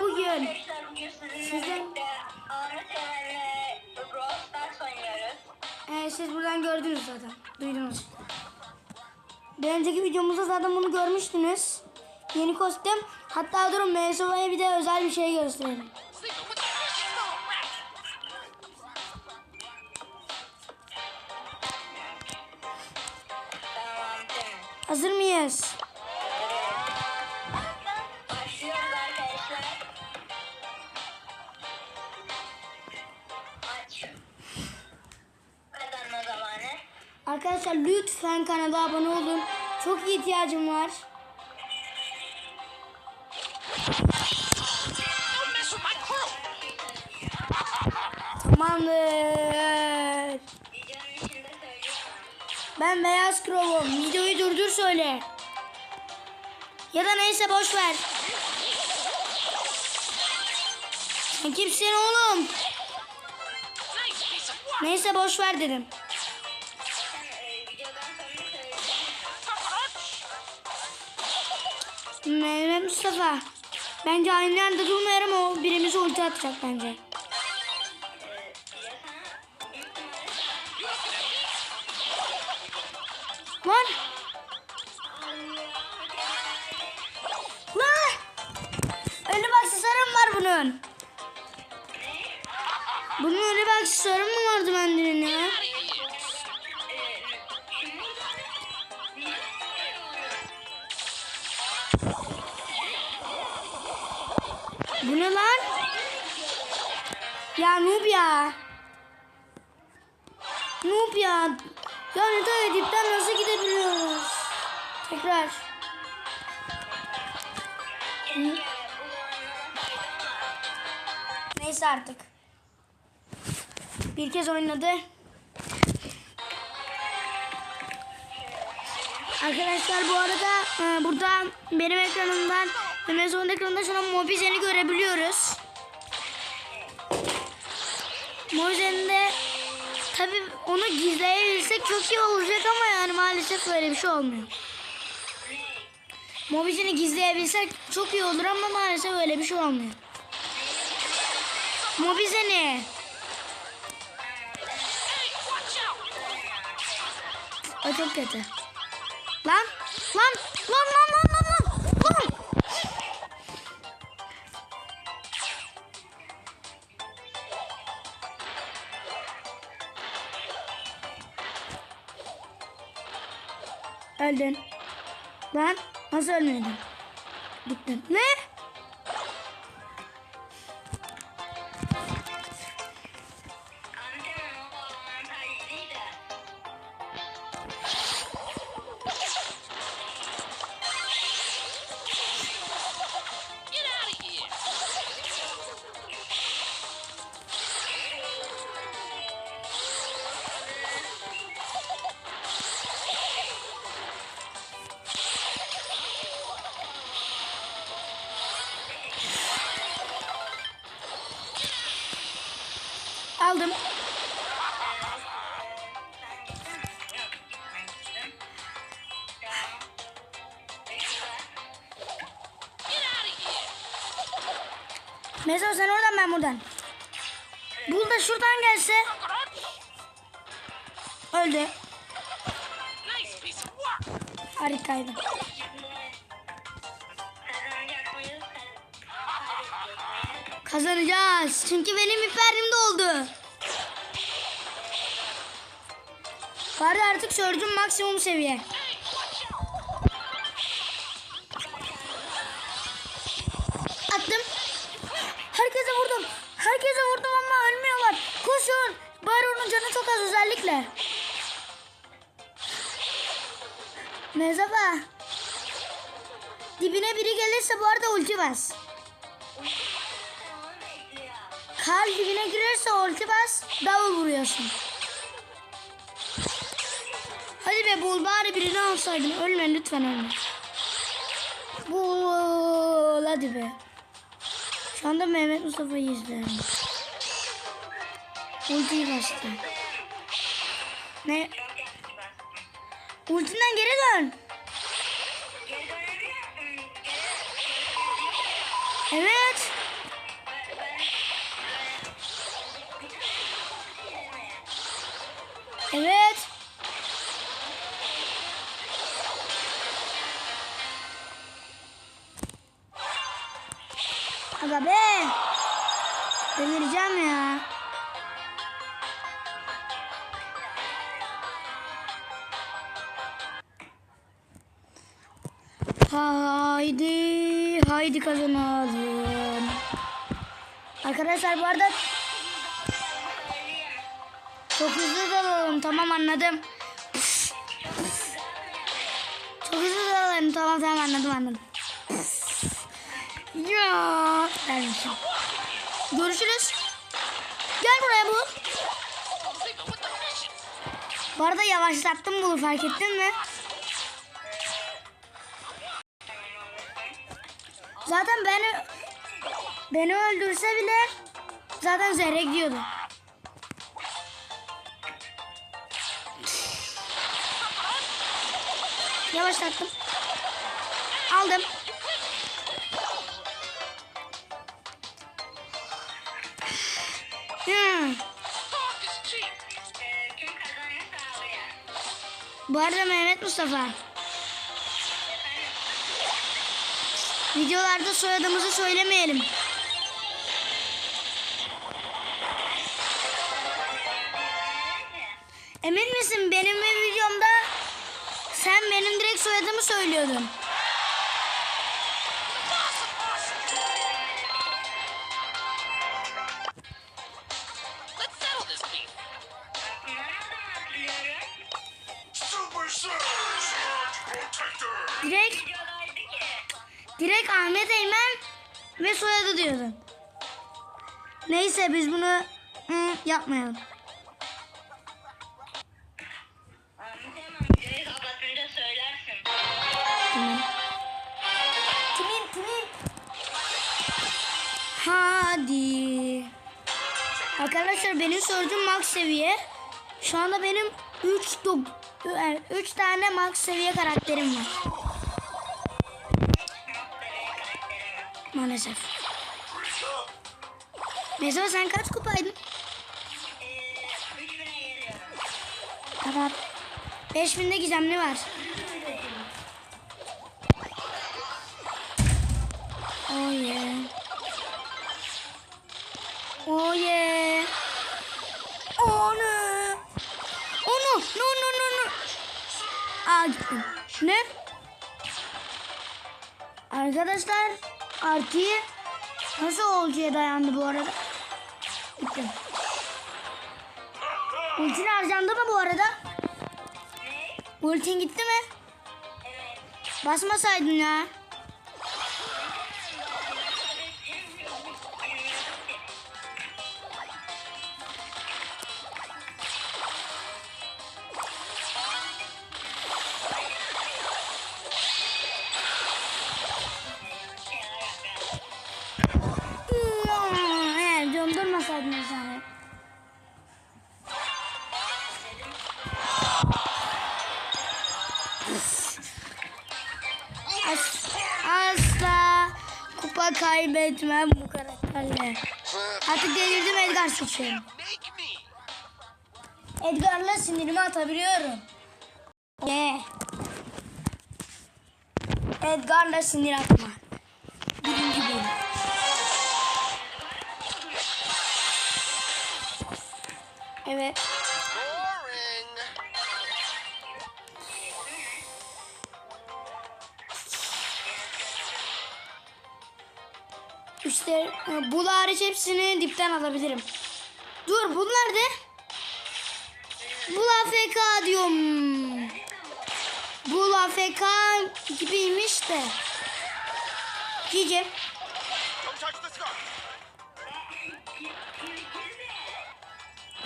Bugün Arkadaşlar bugün sizinle Sizin- birlikte Ahmet Eren'le Brawl Stars oynuyoruz. e, siz buradan gördünüz zaten. Duydunuz. Bir önceki videomuzda zaten bunu görmüştünüz. Yeni kostüm. Hatta durun Mesova'ya bir de özel bir şey gösterelim. Sleeping with Arkadaşlar lütfen kanala abone olun. Çok ihtiyacım var. Tamamdır. Ben Beyaz Krov'um. Videoyu durdur söyle. Ya da neyse boş ver. Sen kimsin oğlum? Neyse boş ver dedim. Mustafa. Bence aynı anda durmayalım o birimizi ulti atacak bence. Lan! Lan! Ölüm aksesuarı mı var bunun? Bunun ölüm aksesuarı mı vardı bendenin ya? Ya noob ya. Noob ya. Ya dipten nasıl gidebiliyoruz? Tekrar. Neyse artık. Bir kez oynadı. Arkadaşlar bu arada e, burada benim ekranımdan ve Mezon'un ekranında şu an Mobizen'i görebiliyoruz. Mobizen'de tabi onu gizleyebilsek çok iyi olacak ama yani maalesef böyle bir şey olmuyor. Mobizen'i gizleyebilsek çok iyi olur ama maalesef öyle bir şey olmuyor. Mobizen'i. O çok kötü. Lan lan lan lan lan! Öldün. Lan nasıl ölmedin? Gittin. Ne? Here. Mezo sen oradan ben buradan. Bul da şuradan gelse. Öldü. Harikaydı. Kazanacağız. Çünkü benim hiperim doldu. Var artık Surge'un maksimum seviye. Attım. Herkese vurdum. Herkese vurdum ama ölmüyorlar. Koşun. Baron'un canı çok az özellikle. Mezafa. Dibine biri gelirse bu arada ulti bas. Kal dibine girerse ulti bas. Double vuruyorsun. Hadi be bul bari birini alsaydın. Ölme lütfen ölme. Bul hadi be. Şu anda Mehmet Mustafa'yı izliyorum. Ultiyi bastı. Ne? Ultinden geri dön. Evet. Evet. Kazanalım. Arkadaşlar bu arada çok hızlı dalalım. Tamam anladım. Çok hızlı dalalım. Tamam tamam anladım anladım. Ya. Görüşürüz. Gel buraya bu. Bu arada yavaşlattım bunu fark ettin mi? Zaten beni beni öldürse bile zaten zerre gidiyordu. Yavaşlattım. Aldım. Hmm. Bu arada Mehmet Mustafa. Videolarda soyadımızı söylemeyelim. Emin misin benim bir videomda sen benim direkt soyadımı söylüyordun. Let's direkt Ahmet Eymen ve soyadı diyordun. Neyse biz bunu hı, yapmayalım. Kimin kimin? Hadi. Arkadaşlar benim sorucum max seviye. Şu anda benim 3 3 tane max seviye karakterim var. Maalesef. Mesela sen kaç kupaydın? Eee 3000'e geliyorum. Tamam. 5000'de gizemli var. Oh yeah. Oh yeah. Oh no. Oh no. No no no no. Aa gittim. Ne? Arkadaşlar artıyı nasıl olcuya dayandı bu arada? Gittim. Ultin harcandı mı bu arada? Ultin gitti mi? Basmasaydın ya. Kaybetmem bu karakterle. Artık delirdim Edgar seçiyorum. Edgar'la sinirimi atabiliyorum. Ye. Edgar'la sinir atma. Birinci bölüm. Evet. E, bu hepsini dipten alabilirim. Dur bu nerede? Bu AFK diyorum. Bu AFK gibiymiş de. Cici.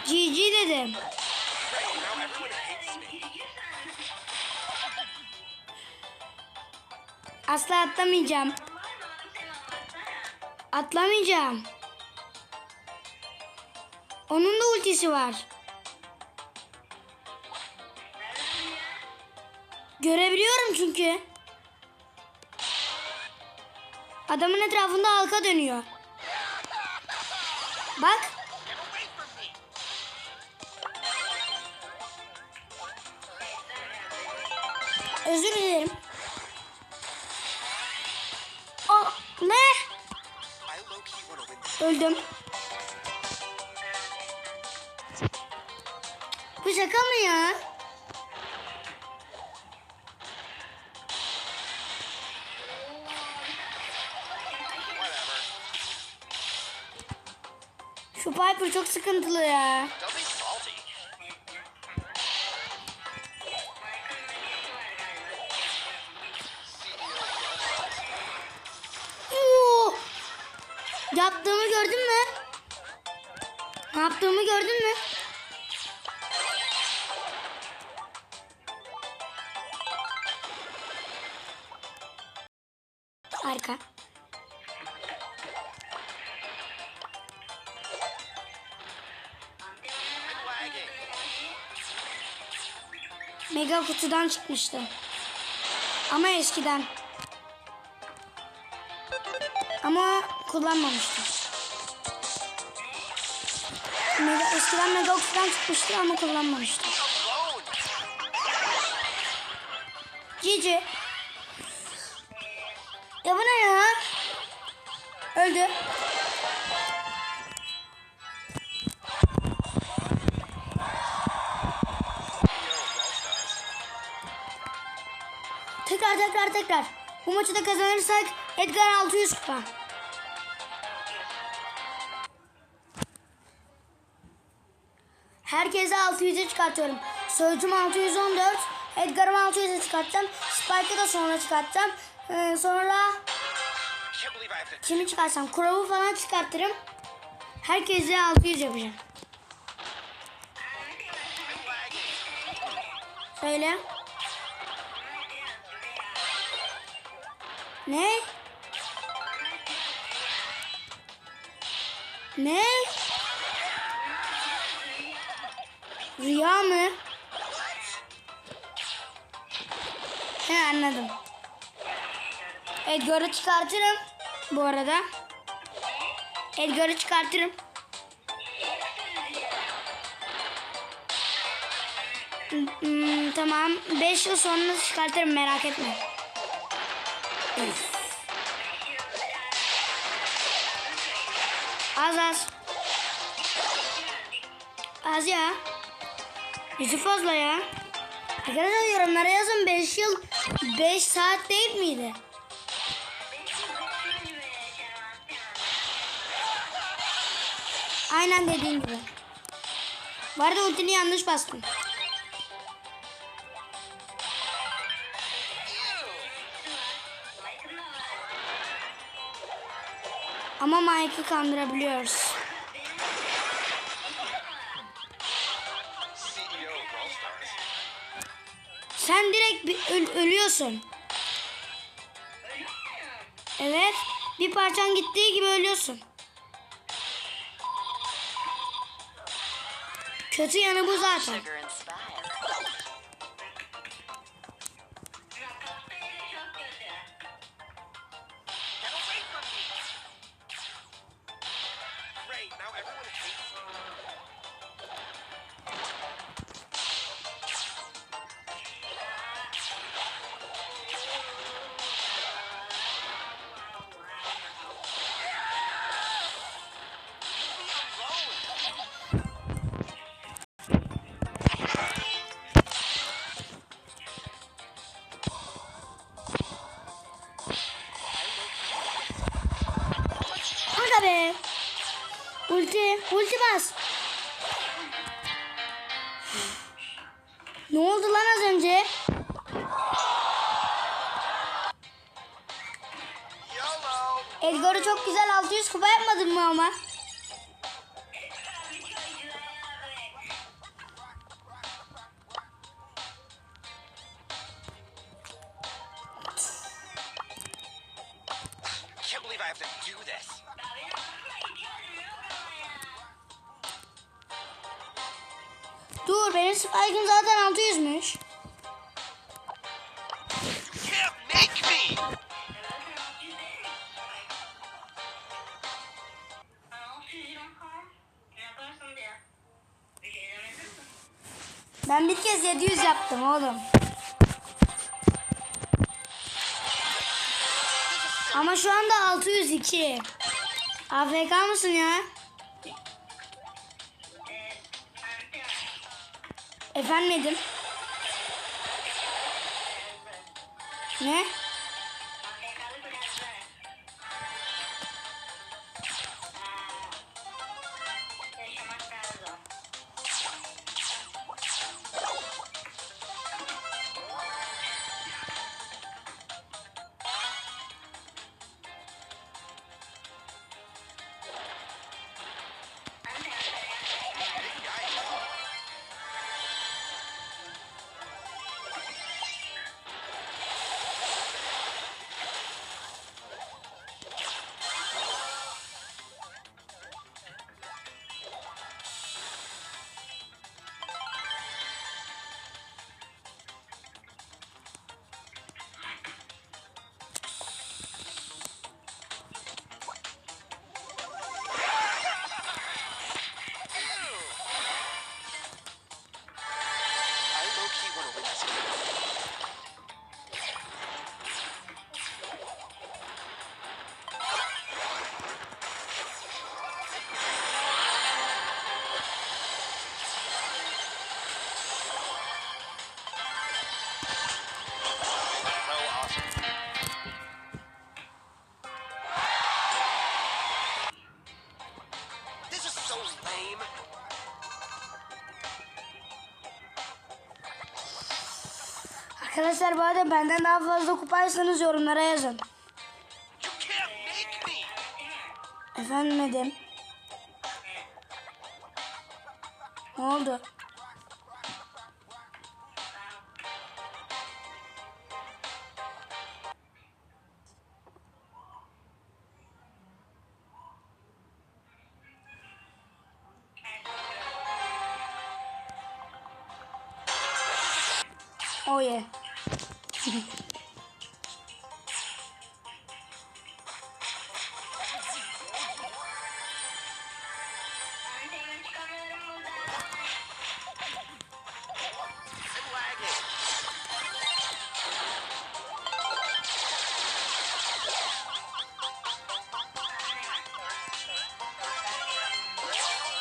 Cici dedim. Asla atlamayacağım. Atlamayacağım. Onun da ultisi var. Görebiliyorum çünkü. Adamın etrafında halka dönüyor. Bak. Öldüm. Bu şaka mı ya? Şu Piper çok sıkıntılı ya. Mega kutudan çıkmıştı. Ama eskiden. Ama kullanmamıştım. Mega, eskiden Mega kutudan çıkmıştı ama kullanmamıştım. Cici. Ya bu ne ya? Öldü. Tekrar. Bu maçı da kazanırsak Edgar 600 kupa. Herkese 600'e çıkartıyorum. Sözcüm 614, Edgar'ım 600'e çıkartacağım. Spike'ı da sonra çıkartacağım. Ee, sonra kimi çıkarsam Crow'u falan çıkartırım. Herkese 600 yapacağım. Söyle. Ne? Ne? Rüya mı? He anladım. Edgar'ı çıkartırım bu arada. Edgar'ı çıkartırım. Hmm, tamam. 5 yıl sonra çıkartırım merak etme. Az az. Az ya. Yüzü fazla ya. Arkadaşlar yorumlara yazın 5 yıl 5 saat değil miydi? Aynen dediğin gibi. Bu arada ultini yanlış bastım. Ama Mike'ı kandırabiliyoruz. Sen direkt bir öl- ölüyorsun. Evet. Bir parçan gittiği gibi ölüyorsun. Kötü yanı bu zaten. Aygın zaten 600'müş. Ben bir kez 700 yaptım oğlum. Ama şu anda 602. AFK mısın ya? Efendim? Ne? Arkadaşlar bu arada benden daha fazla kupaysanız yorumlara yazın. Efendim Edim? Ne oldu? Oh yeah.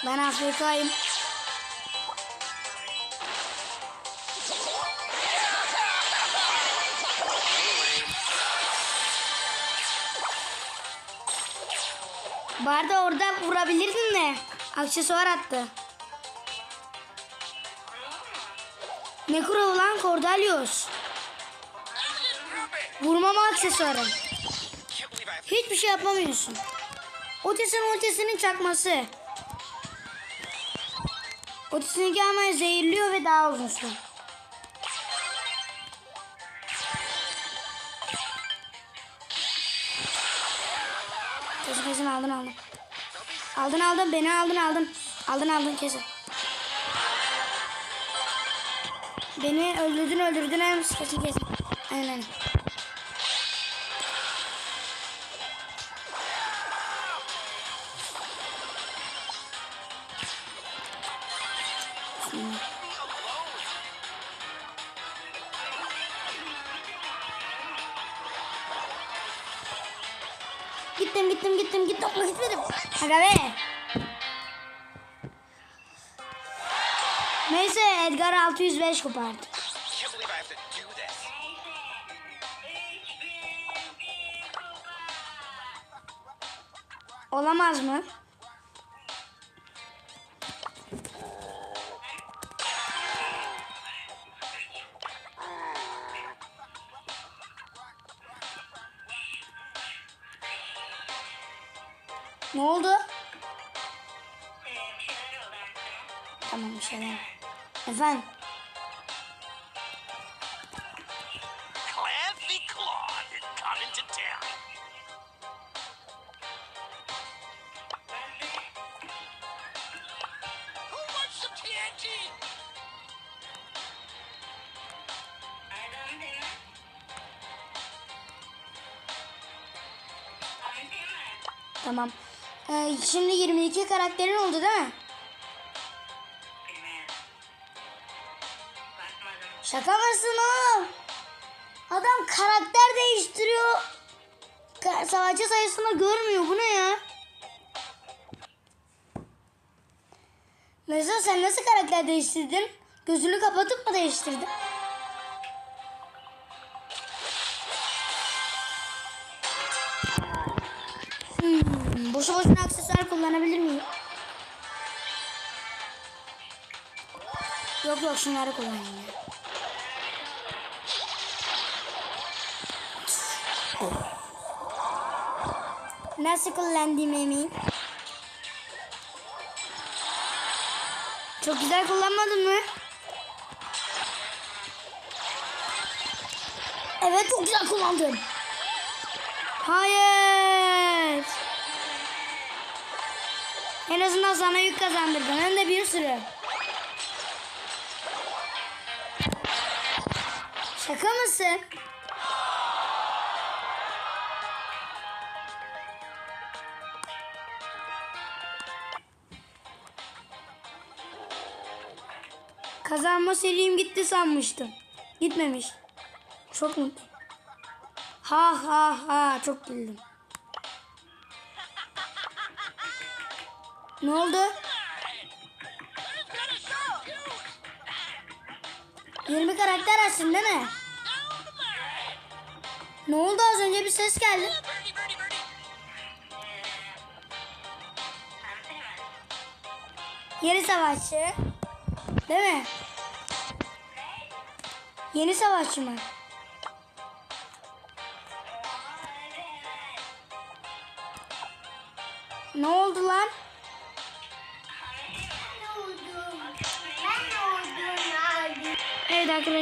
Ben Afrika'yım. Bu arada orada vurabilirdin de aksesuar attı. Ne kuru lan Cordelius? Vurmama aksesuarı. Hiçbir şey yapamıyorsun. Otis'in ultisinin çakması. Otis'inki ama zehirliyor ve daha uzun süre. Kesin aldın aldın. Aldın aldın beni aldın aldın. Aldın aldın kesin. Beni öldürdün öldürdün hem kesin kesin. Aynen aynen. Gittim gittim gittim ama gitmedim. Aga be. Neyse Edgar 605 kopardı. Olamaz mı? Ne oldu? Tamam bir şeyler. Efendim? Şimdi 22 karakterin oldu değil mi? Şaka mısın oğlum? Adam karakter değiştiriyor. Ka- Savaşçı sayısını görmüyor. Bu ne ya? Mesela sen nasıl karakter değiştirdin? Gözünü kapatıp mı değiştirdin? Kullanabilir miyim? Yok yok şunları kullanayım. Nasıl kullandığımı eminim. Çok güzel kullanmadın mı? Evet çok güzel kullandın. Hayır. En azından sana yük kazandırdım. Hem de bir sürü. Şaka mısın? Kazanma serim gitti sanmıştım. Gitmemiş. Çok mutluyum. Ha ha ha çok güldüm. Ne oldu? 20 karakter açsın değil mi? Ne oldu az önce bir ses geldi. Yeni savaşçı. Değil mi? Yeni savaşçı mı? Ne oldu lan? Evet arkadaşlar.